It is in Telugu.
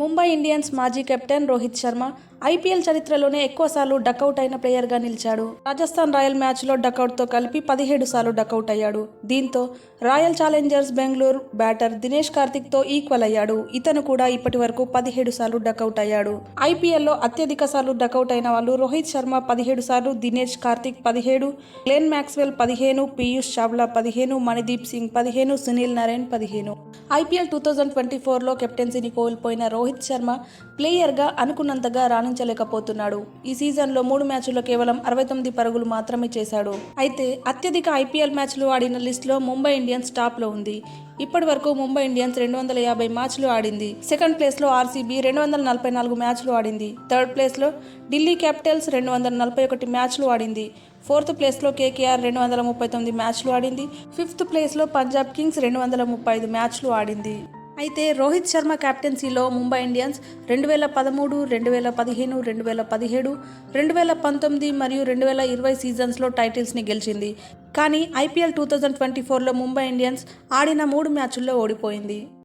ముంబై ఇండియన్స్ మాజీ కెప్టెన్ రోహిత్ శర్మ ఐపీఎల్ చరిత్రలోనే ఎక్కువసార్లు డకౌట్ అయిన ప్లేయర్గా నిలిచాడు. రాజస్థాన్ రాయల్ మ్యాచ్లో డకౌట్తో కలిపి పదిహేడు సార్లు డకౌట్ అయ్యాడు. దీంతో royal challengers Bengaluru batter Dinesh కార్తిక్తో equal అయ్యాడు. ఇతను కూడా ఇప్పటి వరకు పదిహేడు సార్లు డకౌట్ అయ్యాడు. ఐపీఎల్లో అత్యధిక సార్లు డకౌట్ అయిన వాళ్ళు రోహిత్ శర్మ పదిహేడు సార్లు దినేష్ కార్తిక్ పదిహేడు గ్లెన్ మ్యాక్స్వెల్ పదిహేను పీయూష్ చావ్లా పదిహేను మణిదీప్ సింగ్ పదిహేను సునీల్ నరేన్ పదిహేను. ఐపీఎల్ టూ థౌజండ్ ట్వంటీ ఫోర్లో కెప్టెన్సీని కోల్పోయిన రోహిత్ రోహిత్ శర్మ ప్లేయర్గా అనుకున్నంతగా రాణించలేకపోతున్నాడు. ఈ సీజన్లో మూడు మ్యాచ్ల్లో కేవలం అరవై తొమ్మిది పరుగులు మాత్రమే చేశాడు. అయితే అత్యధిక ఐపీఎల్ మ్యాచ్లు ఆడిన లిస్టులో ముంబై ఇండియన్స్ టాప్లో ఉంది. ఇప్పటి వరకు ముంబై ఇండియన్స్ రెండు వందల యాభై మ్యాచ్లు ఆడింది. సెకండ్ ప్లేస్లో ఆర్సీబీ రెండు వందల నలభై నాలుగు మ్యాచ్లు ఆడింది. థర్డ్ ప్లేస్లో ఢిల్లీ క్యాపిటల్స్ రెండు వందల నలభై ఒకటి మ్యాచ్లు ఆడింది. ఫోర్త్ ప్లేస్లో కేకేఆర్ రెండు వందల ముప్పై తొమ్మిది మ్యాచ్లు ఆడింది. ఫిఫ్త్ ప్లేస్లో పంజాబ్ కింగ్స్ రెండు వందల ముప్పై ఐదు మ్యాచ్లు ఆడింది. అయితే రోహిత్ శర్మ కెప్టెన్సీలో ముంబై ఇండియన్స్ రెండు వేల పదమూడు రెండు వేల పదిహేను రెండు వేల పదిహేడు రెండు వేల పంతొమ్మిది మరియు రెండు వేల ఇరవై సీజన్స్లో టైటిల్స్ని గెలిచింది. కానీ ఐపీఎల్ టూ థౌజండ్ ట్వంటీ ఫోర్లో ముంబై ఇండియన్స్ ఆడిన మూడు మ్యాచుల్లో ఓడిపోయింది.